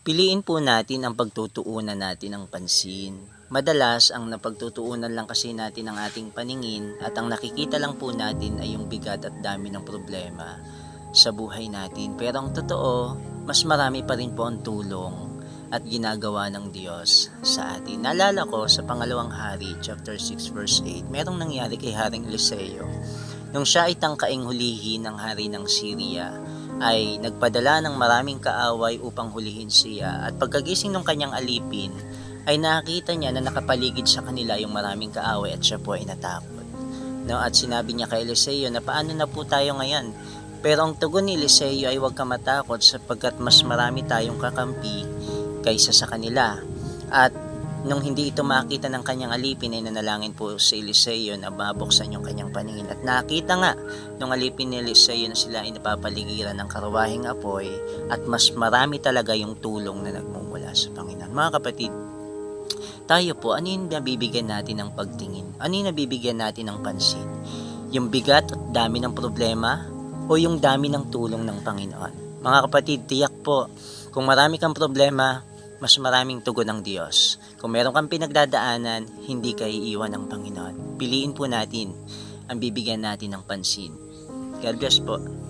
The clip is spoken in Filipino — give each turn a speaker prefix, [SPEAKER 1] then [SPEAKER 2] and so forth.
[SPEAKER 1] Piliin po natin ang pagtutuunan natin ng pansin. Madalas, ang napagtutuunan lang kasi natin ang ating paningin at ang nakikita lang po natin ay yung bigat at dami ng problema sa buhay natin. Pero ang totoo, mas marami pa rin po ang tulong at ginagawa ng Diyos sa atin. Naalala ko sa pangalawang hari, chapter 6 verse 8, merong nangyari kay Haring Eliseo. Nung siya ay tangkaing hulihin ng hari ng Syria, ay nagpadala ng maraming kaaway upang hulihin siya at pagkagising ng kanyang alipin ay nakita niya na nakapaligid sa kanila yung maraming kaaway at siya po ay natakot. No, at sinabi niya kay Eliseo na paano na po tayo ngayon? Pero ang tugon ni Eliseo ay huwag ka matakot sapagkat mas marami tayong kakampi kaysa sa kanila. At nung hindi ito makita ng kanyang alipin ay nanalangin po si Eliseo na mabuksan yung kanyang paningin. At nakita nga nung alipin ni Eliseo na sila ay napapaligiran ng karawahing apoy at mas marami talaga yung tulong na nagmumula sa Panginoon. Mga kapatid, tayo po, ano yung nabibigyan natin ng pagtingin? Ano yung nabibigyan natin ng pansin? Yung bigat at dami ng problema o yung dami ng tulong ng Panginoon? Mga kapatid, tiyak po, kung marami kang problema, mas maraming tugon ng Diyos. Kung meron kang pinagdadaanan, hindi ka iiwan ng Panginoon. Piliin po natin ang bibigyan natin ng pansin. God bless po.